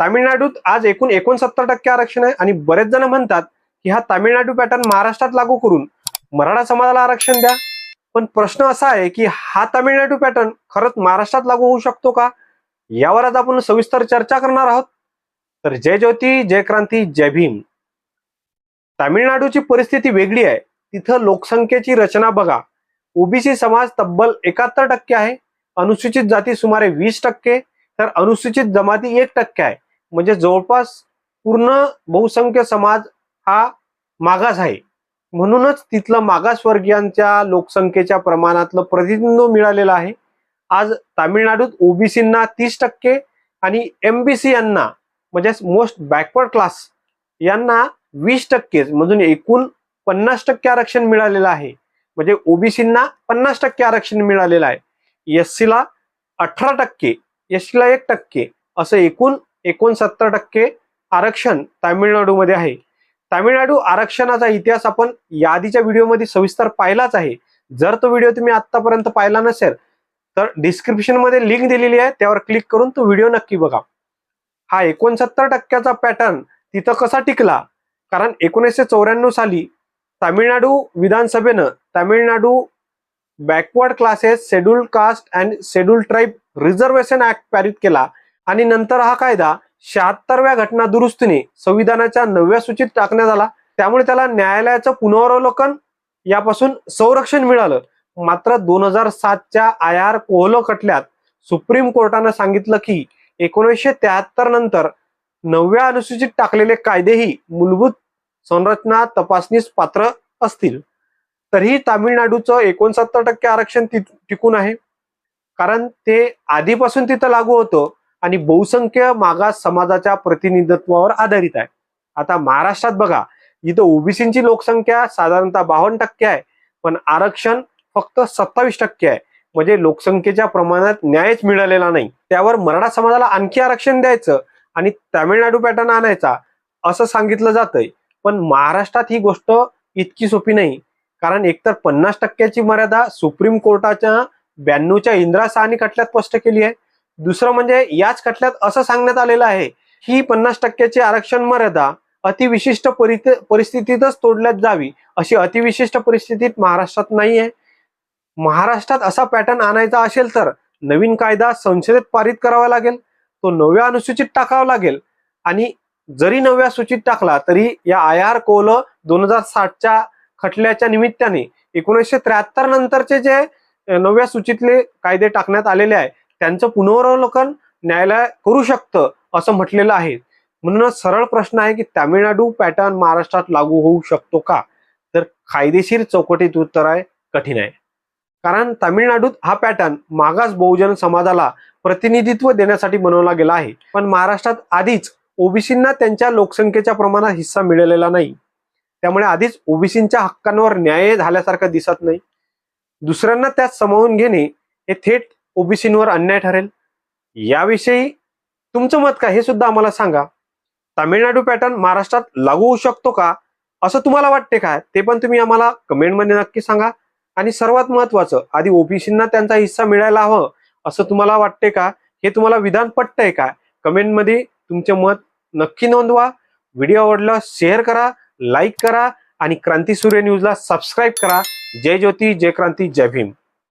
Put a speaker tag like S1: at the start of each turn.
S1: तामिळनाडूत आज एकूण एकोणसत्तर टक्के आरक्षण आहे आणि बरेच जण म्हणतात की हा तामिळनाडू पॅटर्न महाराष्ट्रात लागू करून मराठा समाजाला आरक्षण द्या. पण प्रश्न असा आहे की हा तामिळनाडू पॅटर्न खरंच महाराष्ट्रात लागू होऊ शकतो का? यावर आज आपण सविस्तर चर्चा करणार आहोत. तर जय ज्योती जय क्रांती जय भीम. तामिळनाडूची परिस्थिती वेगळी आहे. तिथं लोकसंख्येची रचना बघा. ओबीसी समाज तब्बल एकाहत्तर टक्के आहे. अनुसूचित जाती सुमारे वीस टक्के. तर अनुसूचित जमाती एक टक्के आहे. म्हणजे जवळपास पूर्ण बहुसंख्य समाज हा मागास आहे. म्हणूनच तिथलं मागासवर्गीयांच्या लोकसंख्येच्या प्रमाणातलं प्रतिनिधित्व मिळालेलं आहे. आज तामिळनाडूत ओबीसींना तीस टक्के आणि एम बी सी यांना म्हणजे मोस्ट बॅकवर्ड क्लास यांना वीस टक्के म्हणून एकूण पन्नास टक्के आरक्षण मिळालेलं आहे. म्हणजे ओबीसींना पन्नास टक्के आरक्षण मिळालेलं आहे. एस सीला अठरा टक्के एस सीला एक टक्के असं एकूण एकोणसत्तर टक्के आरक्षण तामिळनाडूमध्ये आहे. तामिळनाडू आरक्षणाचा इतिहास आपण यादीच्या व्हिडिओमध्ये सविस्तर पाहिलाच आहे. जर तो व्हिडिओ तुम्ही आतापर्यंत पाहिला नसेल तर डिस्क्रिप्शनमध्ये लिंक दिलेली आहे त्यावर क्लिक करून तो व्हिडिओ नक्की बघा. हा एकोणसत्तर टक्क्याचा पॅटर्न तिथं कसा टिकला? कारण एकोणीसशे चौऱ्याण्णव साली तामिळनाडू विधानसभेनं Tamil Nadu backward classes schedule caste and schedule tribe reservation act पॅरित केला. आणि नंतर हा कायदा शहात्तरव्या घटना दुरुस्तीने संविधानाच्या नवव्या सूचीत टाकण्यात आला. त्यामुळे त्याला न्यायालयाचं पुनरावलोकन यापासून संरक्षण मिळालं. मात्र दोन हजार सातच्या आय आर कोहलो खटल्यात सुप्रीम कोर्टानं सांगितलं की एकोणीसशे त्र्याहत्तर नंतर नवव्या अनुसूचित टाकलेले कायदेही मूलभूत संरचना तपासणीस पात्र असतील. तरीही तामिळनाडूचं एकोणसत्तर टक्के आरक्षण टिकून आहे. कारण ते आधीपासून तिथं लागू होतं. आणि बहुसंख्य मागास समाजाच्या प्रतिनिधित्वावर आधारित आहे. आता महाराष्ट्रात बघा इथं ओबीसीची लोकसंख्या साधारणतः बावन्न टक्के आहे पण आरक्षण फक्त सत्तावीस टक्के आहे. म्हणजे लोकसंख्येच्या प्रमाणात न्यायच मिळालेला नाही. त्यावर मराठा समाजाला आणखी आरक्षण द्यायचं आणि तामिळनाडू पॅटर्न आणायचा असं सांगितलं जातंय. पण महाराष्ट्रात ही गोष्ट इतकी सोपी नाही. कारण एकतर पन्नास टक्क्याची मर्यादा सुप्रीम कोर्टाच्या ब्याण्णवच्या इंदिरा साहनी खटल्यात स्पष्ट केली आहे. दुसरं म्हणजे याच खटल्यात असं सांगण्यात आलेलं आहे ही पन्नास टक्क्याची आरक्षण मर्यादा अतिविशिष्ट परिस्थितीतच तोडल्यात जावी अशी अतिविशिष्ट परिस्थितीत महाराष्ट्रात नाही आहे महाराष्ट्रात असा पॅटर्न आणायचा असेल तर नवीन कायदा संसदेत पारित करावा लागेल तो नव्या अनुसूचित टाकावा लागेल आणि जरी नव्या सूचित टाकला तरी या आय आर कोल दोन हजार साठच्या खटल्याच्या निमित्ताने एकोणीसशे त्र्याहत्तर नंतरचे जे नव्या सूचीतले कायदे टाकण्यात आलेले आहे त्यांचं पुनरावलोकन न्यायालय करू शकतं असं म्हटलेलं आहे. म्हणूनच सरळ प्रश्न आहे की तामिळनाडू पॅटर्न महाराष्ट्रात लागू होऊ शकतो का? तर कायदेशीर चौकटीत उत्तर आहे कठीण आहे. कारण तामिळनाडूत हा पॅटर्न मागास बहुजन समाजाला प्रतिनिधित्व देण्यासाठी बनवला गेला आहे. पण महाराष्ट्रात आधीच ओबीसींना त्यांच्या लोकसंख्येच्या प्रमाणात हिस्सा मिळालेला नाही. त्यामुळे आधीच ओबीसींच्या हक्कांवर न्याय झाल्यासारखं दिसत नाही. दुसऱ्यांना त्यात समावून घेणे हे थेट ओबीसींवर अन्याय ठरेल? याविषयी तुमचं मत काय? हे सुद्धा आम्हाला सांगा. तामिळनाडू पॅटर्न महाराष्ट्रात लागू होऊ शकतो का? असं तुम्हाला वाटते काय ते पण तुम्ही आम्हाला कमेंटमध्ये नक्की सांगा. आणि सर्वात महत्वाचं आधी ओबीसींना त्यांचा हिस्सा मिळायला हवं असं तुम्हाला वाटते का? हे तुम्हाला विधान पटतंय का? कमेंटमध्ये तुमचे मत नक्की नोंदवा. व्हिडिओ आवडला शेअर करा लाईक करा आणि क्रांती सूर्य न्यूजला सबस्क्राईब करा. जय ज्योती जय क्रांती जय भीम.